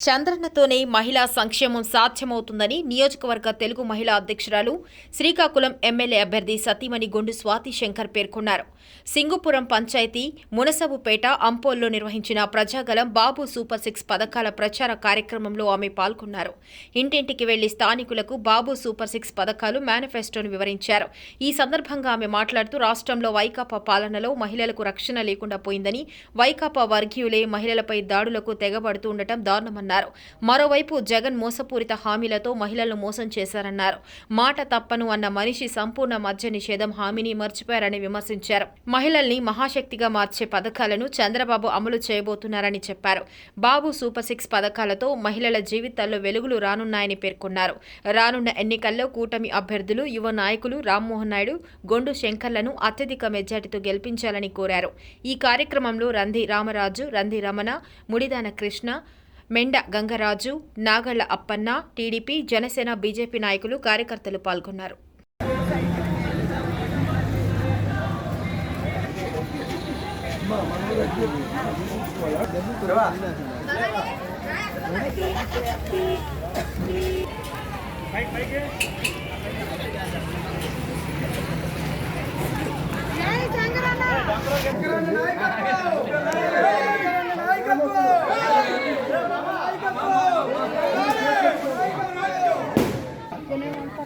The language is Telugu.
చంద్రన్నతోనే మహిళా సంక్షేమం సాధ్యమవుతుందని నియోజకవర్గ తెలుగు మహిళా అధ్యక్షురాలు శ్రీకాకుళం ఎమ్మెల్యే అభ్యర్థి సతీమణి గొండు స్వాతి శంకర్ పేర్కొన్నారు. సింగుపురం పంచాయతీ మునసబుపేట అంపోల్లో నిర్వహించిన ప్రజాగలం బాబు సూపర్ సిక్స్ పథకాల ప్రచార కార్యక్రమంలో ఆమె పాల్గొన్నారు. ఇంటింటికి వెళ్ళి స్థానికులకు బాబు సూపర్ సిక్స్ పథకాలు మేనిఫెస్టోను వివరించారు. ఈ సందర్భంగా ఆమె మాట్లాడుతూ రాష్ట్రంలో వైకాపా పాలనలో మహిళలకు రక్షణ లేకుండా పోయిందని వైకాపా వర్గీయులే మహిళలపై దాడులకు తెగబడుతూ ఉండటం దారుణమన్నారు. మరోవైపు జగన్ మోసపూరిత హామీలతో మహిళలను మోసం చేశారన్నారు. మాట తప్పను అన్న మనిషి సంపూర్ణ మద్య నిషేధం హామీని మర్చిపోయారని విమర్శించారు. మహిళల్ని మహాశక్తిగా మార్చే పథకాలను చంద్రబాబు అమలు చేయబోతున్నారని చెప్పారు. బాబు సూపర్ సిక్స్ పథకాలతో మహిళల జీవితాల్లో వెలుగులు రానున్నాయని పేర్కొన్నారు. రానున్న ఎన్నికల్లో కూటమి అభ్యర్థులు యువ నాయకులు రామ్మోహన్ నాయుడు గొండు శంకర్లను అత్యధిక మెజార్టీతో గెలిపించాలని కోరారు. ఈ కార్యక్రమంలో రంధి రామరాజు రంధి రమణ ముడిదాన కృష్ణ మెండ గంగరాజు నాగళ్ళ అప్పన్న టీడీపీ జనసేన బీజేపీ నాయకులు కార్యకర్తలు పాల్గొన్నారు. జై Ganun lang po.